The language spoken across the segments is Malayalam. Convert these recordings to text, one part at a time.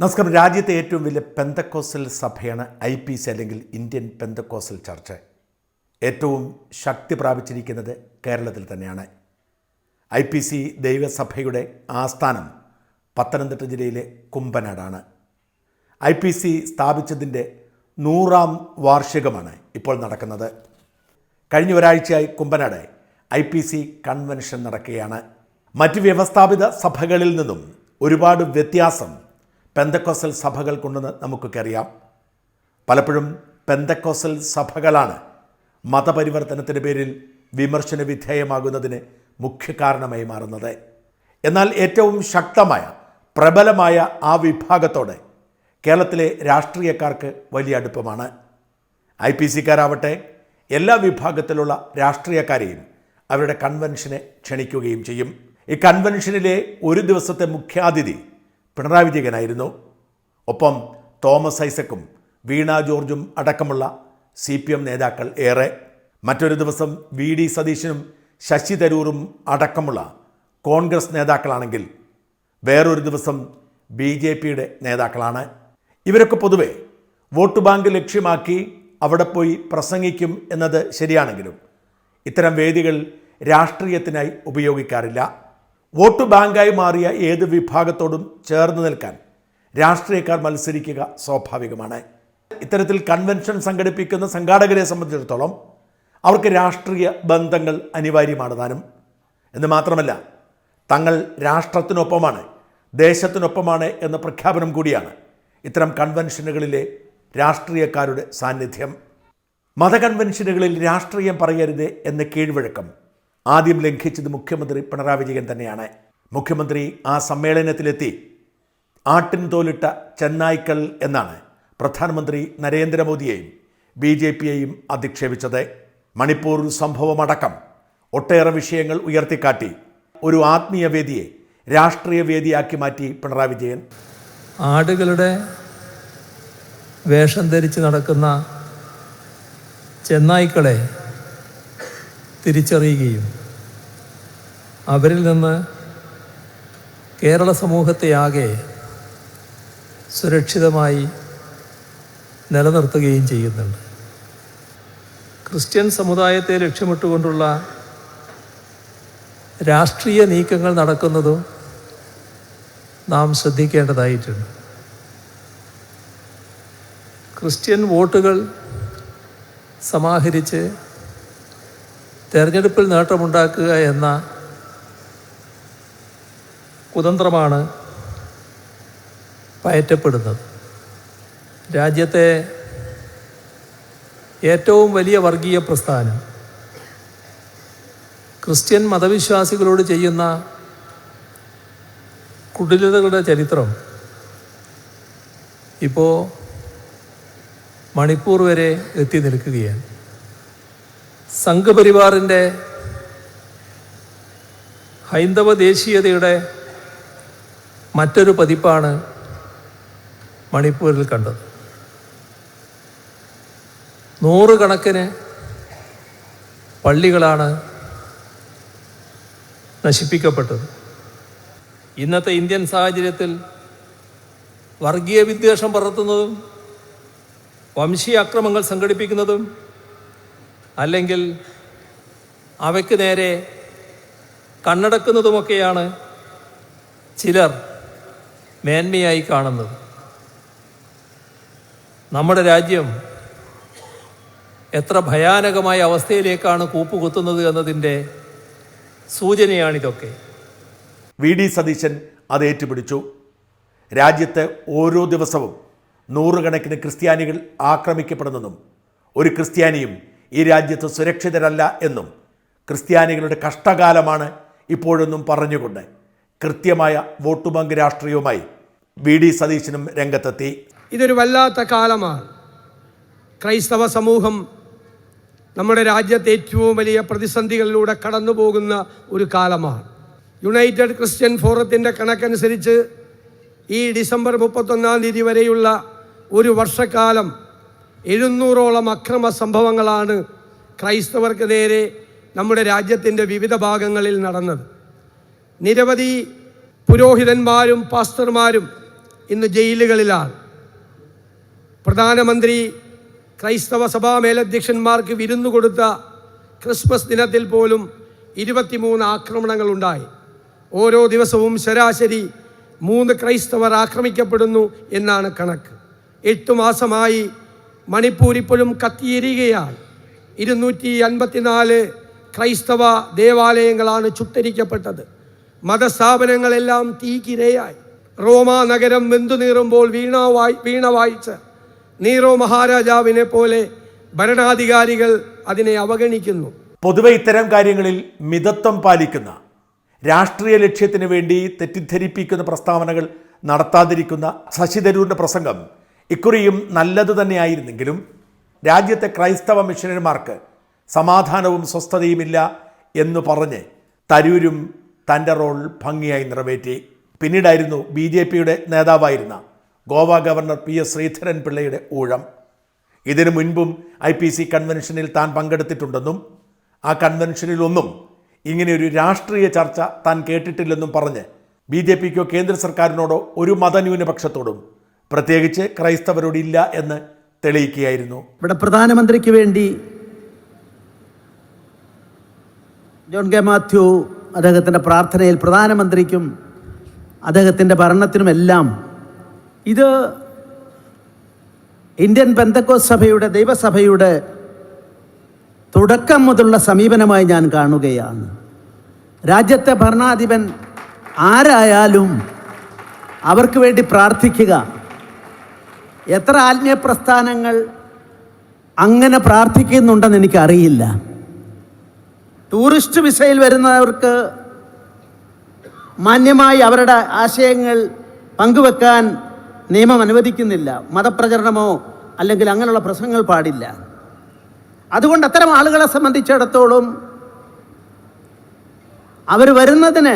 നമസ്കാരം. രാജ്യത്തെ ഏറ്റവും വലിയ പെന്തക്കോസൽ സഭയാണ് ഐ പി സി അല്ലെങ്കിൽ ഇന്ത്യൻ പെന്തക്കോസൽ ചർച്ച്. ഏറ്റവും ശക്തി പ്രാപിച്ചിരിക്കുന്നത് കേരളത്തിൽ തന്നെയാണ്. ഐ പി സി ദൈവസഭയുടെ ആസ്ഥാനം പത്തനംതിട്ട ജില്ലയിലെ കുമ്പനാടാണ്. ഐ പി സി സ്ഥാപിച്ചതിന്റെ നൂറാം വാർഷികമാണ് ഇപ്പോൾ നടക്കുന്നത്. കഴിഞ്ഞ ഒരാഴ്ചയായി Kumbanad I P C convention നടക്കുകയാണ്. മറ്റ് വ്യവസ്ഥാപിത സഭകളിൽ നിന്നും ഒരുപാട് വ്യത്യാസം പെന്തക്കോസൽ സഭകൾ കൊണ്ടെന്ന് നമുക്കൊക്കെ അറിയാം. പലപ്പോഴും പെന്തക്കോസൽ സഭകളാണ് മതപരിവർത്തനത്തിന്റെ പേരിൽ വിമർശന വിധേയമാകുന്നതിന് മുഖ്യ കാരണമായി മാറുന്നത്. എന്നാൽ ഏറ്റവും ശക്തമായ പ്രബലമായ ആ വിഭാഗത്തോടെ കേരളത്തിലെ രാഷ്ട്രീയക്കാർക്ക് വലിയ അടുപ്പമാണ്. ഐ പി സിക്കാരാവട്ടെ എല്ലാ വിഭാഗത്തിലുള്ള രാഷ്ട്രീയക്കാരെയും അവരുടെ കൺവെൻഷനെ ക്ഷണിക്കുകയും ചെയ്യും. ഈ കൺവെൻഷനിലെ ഒരു ദിവസത്തെ മുഖ്യാതിഥി പിണറായി വിജയനായിരുന്നു. ഒപ്പം തോമസ് ഐസക്കും വീണ ജോർജും അടക്കമുള്ള സി പി എം നേതാക്കൾ ഏറെ. മറ്റൊരു ദിവസം വി ഡി സതീശനും ശശി തരൂറും അടക്കമുള്ള കോൺഗ്രസ് നേതാക്കളാണെങ്കിൽ വേറൊരു ദിവസം ബി ജെ പിയുടെ നേതാക്കളാണ്. ഇവരൊക്കെ പൊതുവെ വോട്ട് ബാങ്ക് ലക്ഷ്യമാക്കി അവിടെ പോയി പ്രസംഗിക്കും എന്നത് ശരിയാണെങ്കിലും ഇത്തരം വേദികൾ രാഷ്ട്രീയത്തിനായി ഉപയോഗിക്കാറില്ല. വോട്ട് ബാങ്കായി മാറിയ ഏത് വിഭാഗത്തോടും ചേർന്ന് നിൽക്കാൻ രാഷ്ട്രീയക്കാർ മത്സരിക്കുക സ്വാഭാവികമാണ്. ഇത്തരത്തിൽ കൺവെൻഷൻ സംഘടിപ്പിക്കുന്ന സംഘാടകരെ സംബന്ധിച്ചിടത്തോളം അവർക്ക് രാഷ്ട്രീയ ബന്ധങ്ങൾ അനിവാര്യമാണ് താനും. എന്ന് മാത്രമല്ല തങ്ങൾ രാഷ്ട്രത്തിനൊപ്പമാണ് ദേശത്തിനൊപ്പമാണ് എന്ന പ്രഖ്യാപനം കൂടിയാണ് ഇത്തരം കൺവെൻഷനുകളിലെ രാഷ്ട്രീയക്കാരുടെ സാന്നിധ്യം. മതകൺവെൻഷനുകളിൽ രാഷ്ട്രീയം പറയരുത് എന്ന കീഴ്വഴക്കം ആദ്യം ലംഘിച്ചത് മുഖ്യമന്ത്രി പിണറായി വിജയൻ തന്നെയാണ്. മുഖ്യമന്ത്രി ആ സമ്മേളനത്തിലെത്തി. ആട്ടിൻ തോലിട്ട ചെന്നായ്ക്കൾ എന്നാണ് പ്രധാനമന്ത്രി നരേന്ദ്രമോദിയെയും ബി ജെ പിയെയും അധിക്ഷേപിച്ചത്. മണിപ്പൂർ സംഭവമടക്കം ഒട്ടേറെ വിഷയങ്ങൾ ഉയർത്തിക്കാട്ടി ഒരു ആത്മീയ വേദിയെ രാഷ്ട്രീയ വേദിയാക്കി മാറ്റി പിണറായി വിജയൻ. ആടുകളുടെ വേഷം ധരിച്ച് നടക്കുന്ന ചെന്നായ്ക്കളെ തിരിച്ചറിയുകയും അവരിൽ നിന്ന് കേരള സമൂഹത്തെ ആകെ സുരക്ഷിതമായി നിലനിർത്തുകയും ചെയ്യുന്നുണ്ട്. ക്രിസ്ത്യൻ സമുദായത്തെ ലക്ഷ്യമിട്ടുകൊണ്ടുള്ള രാഷ്ട്രീയ നീക്കങ്ങൾ നടക്കുന്നതും നാം ശ്രദ്ധിക്കേണ്ടതായിട്ടുണ്ട്. ക്രിസ്ത്യൻ വോട്ടുകൾ സമാഹരിച്ച് തെരഞ്ഞെടുപ്പിൽ നേട്ടമുണ്ടാക്കുക എന്ന കുതന്ത്രമാണ് പയറ്റപ്പെടുന്നത്. രാജ്യത്തെ ഏറ്റവും വലിയ വർഗീയ പ്രസ്ഥാനം ക്രിസ്ത്യൻ മതവിശ്വാസികളോട് ചെയ്യുന്ന കുടിലതകളുടെ ചരിത്രം ഇപ്പോൾ മണിപ്പൂർ വരെ എത്തി നിൽക്കുകയാണ്. സംഘപരിവാറിന്റെ ഹൈന്ദവ ദേശീയതയുടെ മറ്റൊരു പതിപ്പാണ് മണിപ്പൂരിൽ കണ്ടത്. നൂറുകണക്കിന് പള്ളികളാണ് നശിപ്പിക്കപ്പെട്ടത്. ഇന്നത്തെ ഇന്ത്യൻ സാഹചര്യത്തിൽ വർഗീയ വിദ്വേഷം പടർത്തുന്നതും വംശീയ അക്രമങ്ങൾ സംഘടിപ്പിക്കുന്നതും അല്ലെങ്കിൽ അവയ്ക്ക് നേരെ കണ്ണടക്കുന്നതുമൊക്കെയാണ് ചിലർ മേന്മയായി കാണുന്നത്. നമ്മുടെ രാജ്യം എത്ര ഭയാനകമായ അവസ്ഥയിലേക്കാണ് കൂപ്പുകുത്തുന്നത് എന്നതിന്റെ സൂചനയാണിതൊക്കെ. വി ഡി സതീശൻ അത് ഏറ്റുപിടിച്ചു. രാജ്യത്ത് ഓരോ ദിവസവും നൂറുകണക്കിന് ക്രിസ്ത്യാനികൾ ആക്രമിക്കപ്പെടുന്നെന്നും ഒരു ക്രിസ്ത്യാനിയും ഈ രാജ്യത്ത് സുരക്ഷിതരല്ല എന്നും ക്രിസ്ത്യാനികളുടെ കഷ്ടകാലമാണ് ഇപ്പോഴൊന്നും പറഞ്ഞുകൊണ്ട് കൃത്യമായ വോട്ടുബാങ്ക് രാഷ്ട്രീയവുമായി വി ഡി സതീശനും രംഗത്തെത്തി. ഇതൊരു വല്ലാത്ത കാലമാണ്. ക്രൈസ്തവ സമൂഹം നമ്മുടെ രാജ്യത്തെ ഏറ്റവും വലിയ പ്രതിസന്ധികളിലൂടെ കടന്നു പോകുന്ന ഒരു കാലമാണ്. യുണൈറ്റഡ് ക്രിസ്ത്യൻ ഫോറത്തിന്റെ കണക്കനുസരിച്ച് ഈ ഡിസംബർ മുപ്പത്തൊന്നാം തീയതി വരെയുള്ള ഒരു വർഷക്കാലം എഴുന്നൂറോളം അക്രമ സംഭവങ്ങളാണ് ക്രൈസ്തവർക്ക് നേരെ നമ്മുടെ രാജ്യത്തിന്റെ വിവിധ ഭാഗങ്ങളിൽ നടന്നത്. നിരവധി പുരോഹിതന്മാരും പാസ്റ്റർമാരും ഇന്ന് ജയിലുകളിലാണ്. പ്രധാനമന്ത്രി ക്രൈസ്തവ സഭാ മേലധ്യക്ഷന്മാർക്ക് വിരുന്നു കൊടുത്ത ക്രിസ്മസ് ദിനത്തിൽ പോലും ഇരുപത്തിമൂന്ന് ആക്രമണങ്ങൾ ഉണ്ടായി ഓരോ ദിവസവും ശരാശരി മൂന്ന് ക്രൈസ്തവർ ആക്രമിക്കപ്പെടുന്നു എന്നാണ് കണക്ക്. എട്ട് മാസമായി മണിപ്പൂർ ഇപ്പോഴും കത്തിയിരിക്കുകയാണ് ഇരുന്നൂറ്റി അൻപത്തിനാല് ക്രൈസ്തവ ദേവാലയങ്ങളാണ് ചുട്ടരിക്കപ്പെട്ടത്. മതസ്ഥാപനങ്ങളെല്ലാം തീക്കിരയായി. റോമ നഗരം വെന്തു നീറുമ്പോൾ വായി വീണ വായിച്ച നീറോ മഹാരാജാവിനെ പോലെ ഭരണാധികാരികൾ അതിനെ അവഗണിക്കുന്നു. പൊതുവെ ഇത്തരം കാര്യങ്ങളിൽ മിതത്വം പാലിക്കുന്ന രാഷ്ട്രീയ ലക്ഷ്യത്തിന് വേണ്ടി തെറ്റിദ്ധരിപ്പിക്കുന്ന പ്രസ്താവനകൾ നടത്താതിരിക്കുന്ന ശശി തരൂരിന്റെ പ്രസംഗം ഇക്കുറിയും നല്ലത് തന്നെയായിരുന്നെങ്കിലും രാജ്യത്തെ ക്രൈസ്തവ മിഷനറിമാർക്ക് സമാധാനവും സ്വസ്ഥതയുമില്ല എന്ന് പറഞ്ഞ് തരൂരും തന്റെ റോൾ ഭംഗിയായി നിറവേറ്റി. പിന്നീടായിരുന്നു ബി ജെ പിയുടെ നേതാവായിരുന്ന Goa governor P S Sreedharan പിള്ളയുടെ ഊഴം. ഇതിനു മുൻപും ഐ പി സി കൺവെൻഷനിൽ താൻ പങ്കെടുത്തിട്ടുണ്ടെന്നും ആ കൺവെൻഷനിലൊന്നും ഇങ്ങനെയൊരു രാഷ്ട്രീയ ചർച്ച താൻ കേട്ടിട്ടില്ലെന്നും പറഞ്ഞ് ബി ജെ പിക്കോ കേന്ദ്ര സർക്കാരിനോടോ ഒരു മതന്യൂനപക്ഷത്തോടും പ്രത്യേകിച്ച് ക്രൈസ്തവരോടില്ല എന്ന് തെളിയിക്കുകയായിരുന്നു. ഇവിടെ പ്രധാനമന്ത്രിക്ക് വേണ്ടി ജോൺ കെ മാത്യു അദ്ദേഹത്തിന്റെ പ്രാർത്ഥനയിൽ പ്രധാനമന്ത്രിക്കും അദ്ദേഹത്തിന്റെ ഭരണത്തിനുമെല്ലാം ഇത് ഇന്ത്യൻ പെന്തക്കോസ് സഭയുടെ ദൈവസഭയുടെ തുടക്കം മുതലുള്ള സമീപനമായി ഞാൻ കാണുകയാണ്. രാജ്യത്തെ ഭരണാധിപൻ ആരായാലും അവർക്ക് വേണ്ടി പ്രാർത്ഥിക്കുക. എത്ര ആത്മീയ പ്രസ്ഥാനങ്ങൾ അങ്ങനെ പ്രാർത്ഥിക്കുന്നുണ്ടെന്ന് എനിക്കറിയില്ല. ടൂറിസ്റ്റ് വിസയിൽ വരുന്നവർക്ക് മാന്യമായി അവരുടെ ആശയങ്ങൾ പങ്കുവെക്കാൻ നിയമം അനുവദിക്കുന്നില്ല. മതപ്രചരണമോ അല്ലെങ്കിൽ അങ്ങനെയുള്ള പ്രസംഗങ്ങൾ പാടില്ല. അതുകൊണ്ട് അത്തരം ആളുകളെ സംബന്ധിച്ചിടത്തോളം അവർ വരുന്നതിന്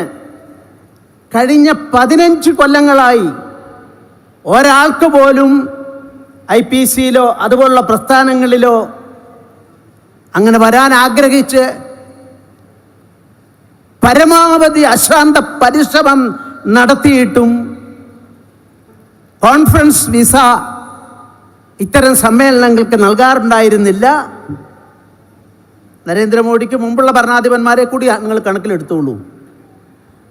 കഴിഞ്ഞ പതിനഞ്ച് കൊല്ലങ്ങളായി ഒരാൾക്ക് പോലും ഐ പി സിയിലോ അതുപോലുള്ള പ്രസ്ഥാനങ്ങളിലോ അങ്ങനെ വരാൻ ആഗ്രഹിച്ച് പരമാവധി അശാന്ത പരിശ്രമം നടത്തിയിട്ടും കോൺഫറൻസ് വിസ ഇത്തരം സമ്മേളനങ്ങൾക്ക് നൽകാറുണ്ടായിരുന്നില്ല. നരേന്ദ്രമോദിക്ക് മുമ്പുള്ള ഭരണാധിപന്മാരെ കൂടി നിങ്ങൾ കണക്കിലെടുത്തോളൂ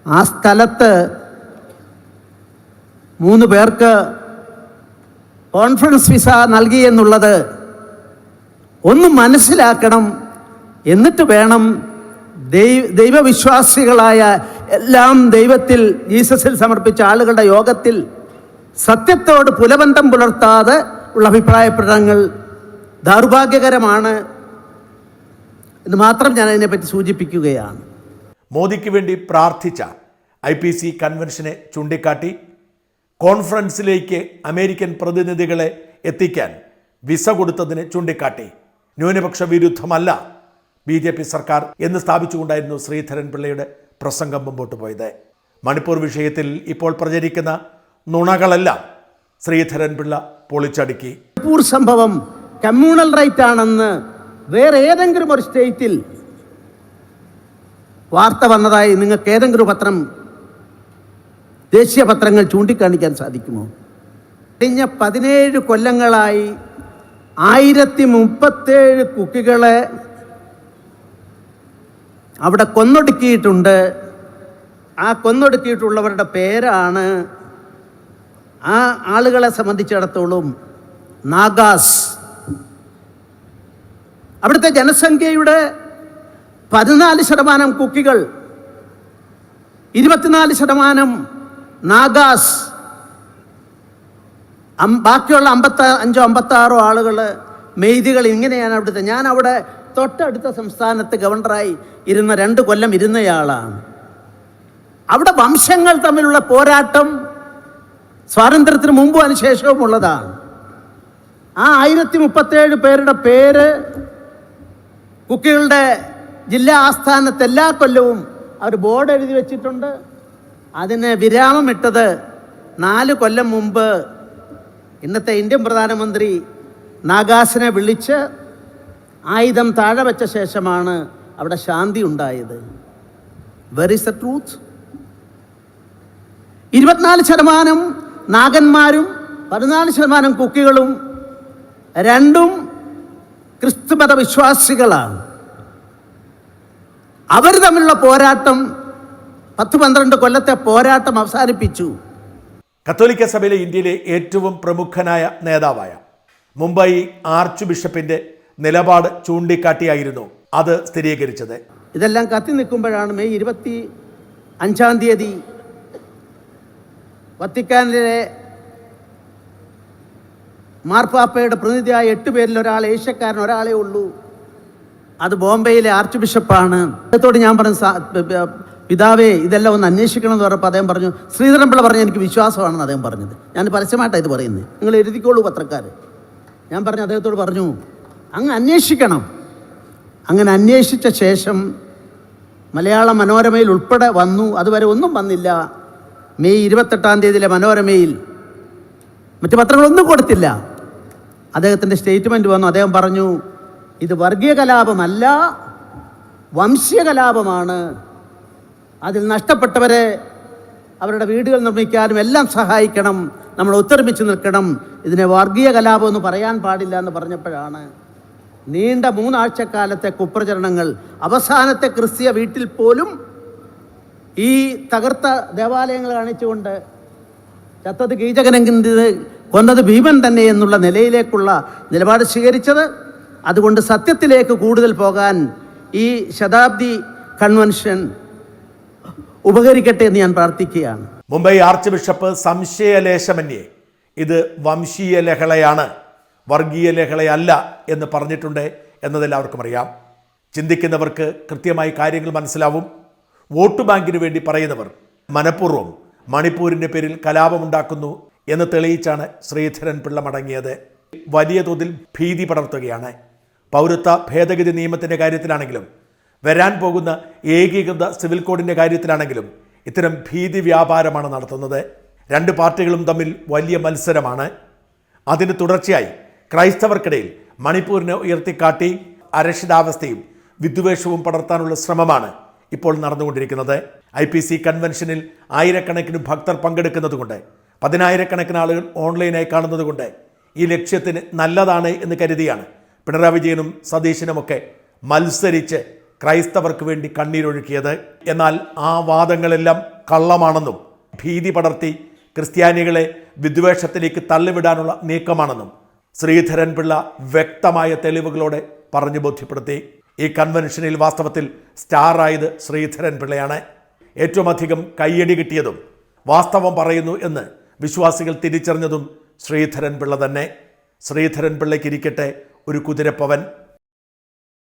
ആ സ്ഥലത്ത് മൂന്ന് പേർക്ക് കോൺഫറൻസ് വിസ നൽകി എന്നുള്ളത് ഒന്ന് മനസ്സിലാക്കണം. എന്നിട്ട് വേണം ദൈവവിശ്വാസികളായ എല്ലാം ദൈവത്തിൽ ജീസസിൽ സമർപ്പിച്ച ആളുകളുടെ യോഗത്തിൽ സത്യത്തോട് പുലബന്ധം പുലർത്താതെ ഉള്ള അഭിപ്രായ പ്രകടനങ്ങൾ ദൗർഭാഗ്യകരമാണ് എന്ന് മാത്രം ഞാൻ അതിനെപ്പറ്റി സൂചിപ്പിക്കുകയാണ്. മോദിക്ക് വേണ്ടി പ്രാർത്ഥിച്ച ഐ പി സി കൺവെൻഷനെ ചൂണ്ടിക്കാട്ടി കോൺഫറൻസിലേക്ക് അമേരിക്കൻ പ്രതിനിധികളെ എത്തിക്കാൻ വിസ കൊടുത്തതിനെ ചൂണ്ടിക്കാട്ടി. ന്യൂനപക്ഷ വിരുദ്ധമല്ല. ബി ജെ പി സർക്കാർ എന്ന് സ്ഥാപിച്ചുകൊണ്ടായിരുന്നു ശ്രീധരൻ പിള്ളയുടെ പ്രസംഗം മുമ്പോട്ട് പോയത്. മണിപ്പൂർ വിഷയത്തിൽ ഇപ്പോൾ പ്രചരിക്കുന്ന നുണകളെല്ലാം ശ്രീധരൻ പിള്ള പൊളിച്ചടുക്കി. മണിപ്പൂർ സംഭവം കമ്മ്യൂണൽ റൈറ്റ് ആണെന്ന് വേറെ ഏതെങ്കിലും ഒരു സ്റ്റേറ്റിൽ വാർത്ത വന്നതായി നിങ്ങൾക്ക് ഏതെങ്കിലും പത്രം ദേശീയ പത്രങ്ങൾ ചൂണ്ടിക്കാണിക്കാൻ സാധിക്കുമോ? കഴിഞ്ഞ പതിനേഴ് കൊല്ലങ്ങളായി ആയിരത്തി മുപ്പത്തേഴ് കുക്കികളെ അവിടെ കൊന്നൊടുക്കിയിട്ടുണ്ട്. ആ കൊന്നൊടുക്കിയിട്ടുള്ളവരുടെ പേരാണ് ആ ആളുകളെ സംബന്ധിച്ചിടത്തോളം നാഗാസ്. അവിടുത്തെ ജനസംഖ്യയുടെ പതിനാല് ശതമാനം കുക്കികൾ ഇരുപത്തിനാല് ശതമാനം നാഗാസ്. ബാക്കിയുള്ള അമ്പത്ത അഞ്ചോ അമ്പത്താറോ ആളുകൾ മെയ്തികൾ ഇങ്ങനെയാണ് അവിടുത്തെ. ഞാൻ അവിടെ തൊട്ടടുത്ത സംസ്ഥാനത്ത് ഗവർണറായി ഇരുന്ന രണ്ട് കൊല്ലം ഇരുന്നയാളാണ്. അവിടെ വംശങ്ങൾ തമ്മിലുള്ള പോരാട്ടം സ്വാതന്ത്ര്യത്തിന് മുമ്പും അതിനുശേഷവും ഉള്ളതാണ്. ആ ആയിരത്തി മുപ്പത്തേഴ് പേരുടെ പേര് കുക്കികളുടെ ജില്ലാ ആസ്ഥാനത്ത് എല്ലാ കൊല്ലവും അവർ ബോർഡ് എഴുതി വെച്ചിട്ടുണ്ട്. അതിന് വിരാമമിട്ടത് നാല് കൊല്ലം മുമ്പ് ഇന്നത്തെ ഇന്ത്യൻ പ്രധാനമന്ത്രി നാഗാസിനെ വിളിച്ച് ആയുധം താഴെ വെച്ച ശേഷമാണ് അവിടെ ശാന്തി ഉണ്ടായത്. വെർ ഇസ് ദ ട്രൂത്ത് ഇരുപത്തിനാല് ശതമാനം നാഗന്മാരും പതിനാല് ശതമാനം കുക്കികളും രണ്ടും ക്രിസ്തുമത വിശ്വാസികളാണ് അവർ തമ്മിലുള്ള പോരാട്ടം പത്ത് പന്ത്രണ്ട് കൊല്ലത്തെ പോരാട്ടം അവസാനിപ്പിച്ചു. കത്തോലിക്ക സഭയിലെ ഇന്ത്യയിലെ ഏറ്റവും പ്രമുഖനായ നേതാവായ മുംബൈ ആർച്ച് ബിഷപ്പിന്റെ നിലപാട് ചൂണ്ടിക്കാട്ടിയായിരുന്നു അത് സ്ഥിരീകരിച്ചത്. ഇതെല്ലാം കത്തി നിൽക്കുമ്പോഴാണ് മെയ് ഇരുപത്തി അഞ്ചാം തീയതി വത്തിക്കാനിലെ മാർപ്പാപ്പയുടെ പ്രതിനിധിയായ എട്ട് പേരിൽ ഒരാൾ ഏഷ്യക്കാരൻ ഒരാളേ ഉള്ളൂ. അത് ബോംബെയിലെ ആർച്ച് ബിഷപ്പാണ്. അദ്ദേഹത്തോട് ഞാൻ പറഞ്ഞു "സാ- പ- പ- പിതാവേ ഇതെല്ലാം ഒന്ന് അന്വേഷിക്കണം എന്ന് പറഞ്ഞപ്പോൾ അദ്ദേഹം പറഞ്ഞു ശ്രീധരൻപിള്ള പറഞ്ഞു എനിക്ക് വിശ്വാസമാണെന്ന് അദ്ദേഹം പറഞ്ഞത്. ഞാൻ പരസ്യമായിട്ടാണ് ഇത് പറയുന്നത്. നിങ്ങൾ എഴുതിക്കോളൂ പത്രക്കാർ ഞാൻ പറഞ്ഞു അദ്ദേഹത്തോട് പറഞ്ഞു അങ്ങ് അന്വേഷിക്കണം. അങ്ങനെ അന്വേഷിച്ച ശേഷം മലയാള മനോരമയിൽ ഉൾപ്പെടെ വന്നു. അതുവരെ ഒന്നും വന്നില്ല. മെയ് ഇരുപത്തെട്ടാം തീയതിയിലെ മനോരമയിൽ മറ്റു പത്രങ്ങളൊന്നും കൊടുത്തില്ല. അദ്ദേഹത്തിന്റെ സ്റ്റേറ്റ്മെന്റ് വന്നു. അദ്ദേഹം പറഞ്ഞു ഇത് വർഗീയ കലാപമല്ല വംശീയ കലാപമാണ്. അതിൽ നഷ്ടപ്പെട്ടവരെ അവരുടെ വീടുകൾ നിർമ്മിക്കാനും എല്ലാം സഹായിക്കണം. നമ്മൾ ഒത്തൊരുമിച്ച് നിൽക്കണം. ഇതിനെ വർഗീയ കലാപം എന്ന് പറയാൻ പാടില്ല എന്ന് പറഞ്ഞപ്പോഴാണ് നീണ്ട മൂന്നാഴ്ചക്കാലത്തെ കുപ്രചരണങ്ങൾ അവസാനത്തെ ക്രിസ്തീയ വീട്ടിൽ പോലും ഈ തകർത്ത ദേവാലയങ്ങൾ കാണിച്ചുകൊണ്ട് ചത്തത് കീചകനെങ്കിത് കൊന്നത് ഭീമൻ തന്നെ എന്നുള്ള നിലയിലേക്കുള്ള നിലപാട് സ്വീകരിച്ചത്. അതുകൊണ്ട് സത്യത്തിലേക്ക് കൂടുതൽ പോകാൻ ഈ ശതാബ്ദി കൺവെൻഷൻ ഉപകരിക്കട്ടെ എന്ന് ഞാൻ പ്രാർത്ഥിക്കുകയാണ്. മുംബൈ ആർച്ച് ബിഷപ്പ് സംശയലേശമന്യേ ഇത് വംശീയ ലഹളയാണ് വർഗീയ ലഹളയല്ല എന്ന് പറഞ്ഞിട്ടുണ്ട് എന്നതെല്ലാവർക്കും അറിയാം. ചിന്തിക്കുന്നവർക്ക് കൃത്യമായി കാര്യങ്ങൾ മനസ്സിലാവും. വോട്ട് ബാങ്കിന് വേണ്ടി പറയുന്നവർ മനഃപൂർവം മണിപ്പൂരിന്റെ പേരിൽ കലാപമുണ്ടാക്കുന്നു എന്ന് തെളിയിച്ചാണ് ശ്രീധരൻ പിള്ള മടങ്ങിയത്. വലിയ തോതിൽ ഭീതി പടർത്തുകയാണ്. പൗരത്വ ഭേദഗതി നിയമത്തിന്റെ കാര്യത്തിലാണെങ്കിലും വരാൻ പോകുന്ന ഏകീകൃത സിവിൽ കോഡിന്റെ കാര്യത്തിലാണെങ്കിലും ഇത്തരം ഭീതി വ്യാപാരമാണ് നടത്തുന്നത്. രണ്ട് പാർട്ടികളും തമ്മിൽ വലിയ മത്സരമാണ്. അതിന് തുടർച്ചയായി ക്രൈസ്തവർക്കിടയിൽ മണിപ്പൂരിനെ ഉയർത്തിക്കാട്ടി അരക്ഷിതാവസ്ഥയും വിദ്വേഷവും പടർത്താനുള്ള ശ്രമമാണ് ഇപ്പോൾ നടന്നുകൊണ്ടിരിക്കുന്നത്. ഐ പി സി കൺവെൻഷനിൽ ആയിരക്കണക്കിന് ഭക്തർ പങ്കെടുക്കുന്നതുകൊണ്ട് പതിനായിരക്കണക്കിന് ആളുകൾ ഓൺലൈനായി കാണുന്നതുകൊണ്ട് ഈ ലക്ഷ്യത്തിന് നല്ലതാണ് എന്ന് കരുതിയാണ് പിണറായി വിജയനും സതീശനുമൊക്കെ മത്സരിച്ച് ക്രൈസ്തവർക്ക് വേണ്ടി കണ്ണീരൊഴുക്കിയത്. എന്നാൽ ആ വാദങ്ങളെല്ലാം കള്ളമാണെന്നും ഭീതി പടർത്തി ക്രിസ്ത്യാനികളെ വിദ്വേഷത്തിലേക്ക് തള്ളിവിടാനുള്ള നീക്കമാണെന്നും ശ്രീധരൻ പിള്ള വ്യക്തമായ തെളിവുകളോടെ പറഞ്ഞു ബോധ്യപ്പെടുത്തി. ഈ കൺവെൻഷനിൽ വാസ്തവത്തിൽ സ്റ്റാറായത് ശ്രീധരൻ പിള്ളയാണ് ഏറ്റവും അധികം കയ്യടി കിട്ടിയതും വാസ്തവം പറയുന്നു എന്ന് വിശ്വാസികൾ തിരിച്ചറിഞ്ഞതും ശ്രീധരൻ പിള്ള തന്നെ. ശ്രീധരൻ പിള്ളയ്ക്കിരിക്കട്ടെ ഒരു കുതിരപ്പവൻ